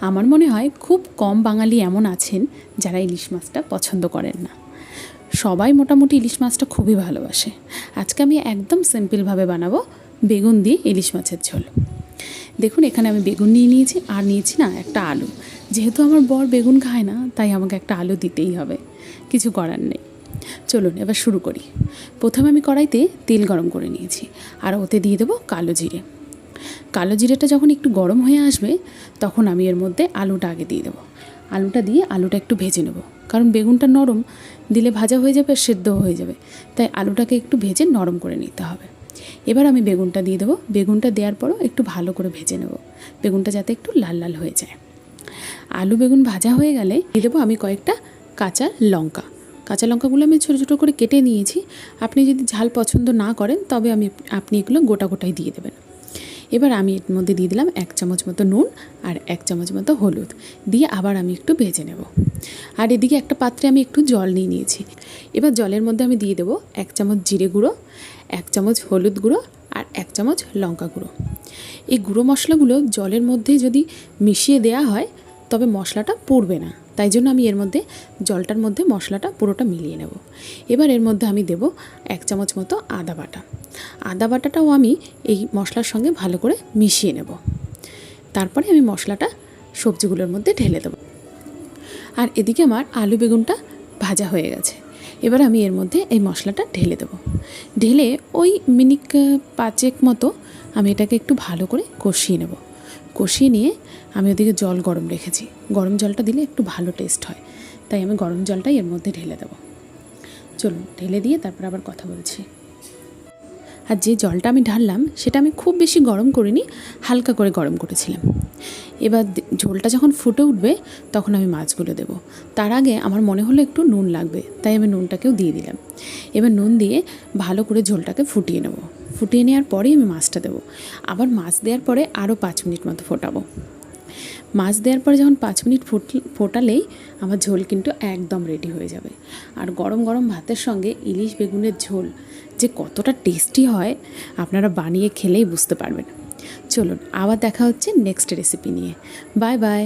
আমার মনে হয় খুব কম বাঙালি এমন আছেন যারা ইলিশ মাছটা পছন্দ করেন না। সবাই মোটামুটি ইলিশ মাছটা খুবই ভালোবাসে। আজকে আমি একদম সিম্পলভাবে বানাবো বেগুন দিয়ে ইলিশ মাছের ঝোল। দেখুন, এখানে আমি বেগুন নিয়ে নিয়েছি আর নিয়েছি না একটা আলু। যেহেতু আমার বর বেগুন খায় না, তাই আমাকে একটা আলু দিতেই হবে। কিছু করার নেই। চলুন, এবার শুরু করি। প্রথমে আমি কড়াইতে তেল গরম করে নিয়েছি। আর ওতে দিয়ে দেবো কালো জিরে। কালো জিরেটা যখন একটু গরম হয়ে আসবে, তখন আমি এর মধ্যে আলুটা আগে দিয়ে দেবো। আলুটা দিয়ে আলুটা একটু ভেজে নেব। কারণ বেগুনটা নরম, দিলে ভাজা হয়ে যাবে আর হয়ে যাবে। তাই আলুটাকে একটু ভেজে নরম করে নিতে হবে। এবার আমি বেগুনটা দিয়ে দেবো। বেগুনটা দেওয়ার পরও একটু ভালো করে ভেজে নেব। বেগুনটা যাতে একটু লাল লাল হয়ে যায়। আলু বেগুন ভাজা হয়ে গেলে দিয়ে দেবো আমি কয়েকটা কাঁচা লঙ্কা। কাঁচা লঙ্কাগুলো আমি ছোটো ছোটো করে কেটে নিয়েছি। আপনি যদি ঝাল পছন্দ না করেন, তবে আমি আপনি এগুলো গোটা গোটাই দিয়ে দেবেন। এবার আমি এর মধ্যে দিয়ে দিলাম এক চামচ মতো নুন আর এক চামচ মতো হলুদ। দিয়ে আবার আমি একটু ভেজে নেব। আর এদিকে একটা পাত্রে আমি একটু জল নিয়ে নিয়েছি। এবার জলের মধ্যে আমি দিয়ে দেবো এক চামচ জিরে গুঁড়ো, এক চামচ হলুদ গুঁড়ো আর এক চামচ লঙ্কা গুঁড়ো। এই গুঁড়ো মশলাগুলো জলের মধ্যে যদি মিশিয়ে দেওয়া হয়, তবে মশলাটা পুড়বে না। তাই জন্য আমি এর মধ্যে জলটার মধ্যে মশলাটা পুরোটা মিলিয়ে নেব। এবার এর মধ্যে আমি দেব এক চামচ মতো আদা বাটা। আদা বাটাটাও আমি এই মশলার সঙ্গে ভালো করে মিশিয়ে নেব। তারপরে আমি মশলাটা সবজিগুলোর মধ্যে ঢেলে দেবো। আর এদিকে আমার আলু বেগুনটা ভাজা হয়ে গেছে। এবার আমি এর মধ্যে এই মশলাটা ঢেলে দেবো। ঢেলে ওই মিনিট পাঁচেক মতো আমি এটাকে একটু ভালো করে কষিয়ে নেব। কষিয়ে নিয়ে আমি ওদিকে জল গরম রেখেছি। গরম জলটা দিলে একটু ভালো টেস্ট হয়। তাই আমি গরম জলটাই এর মধ্যে ঢেলে দেবো। চলুন, ঢেলে দিয়ে তারপর আবার কথা বলছি। আর যে জলটা আমি ঢাললাম, সেটা আমি খুব বেশি গরম করিনি, হালকা করে গরম করেছিলাম। এবার ঝোলটা যখন ফুটে উঠবে, তখন আমি মাছগুলো দেব। তার আগে আমার মনে হলো একটু নুন লাগবে, তাই আমি নুনটাকেও দিয়ে দিলাম। এবার নুন দিয়ে ভালো করে ঝোলটাকে ফুটিয়ে নেব। ফুটিয়ে নেওয়ার পরেই আমি মাছটা দেবো। আবার মাছ দেওয়ার পরে আরও পাঁচ মিনিট মতো ফোটাবো। মাছ দেওয়ার পরে যখন পাঁচ মিনিট ফুট, ফোটালেই আমার ঝোল কিন্তু একদম রেডি হয়ে যাবে। আর গরম গরম ভাতের সঙ্গে ইলিশ বেগুনের ঝোল যে কতটা টেস্টি হয়, আপনারা বানিয়ে খেলেই বুঝতে পারবেন। চলুন, আবার দেখা হচ্ছে নেক্সট রেসিপি নিয়ে। Bye bye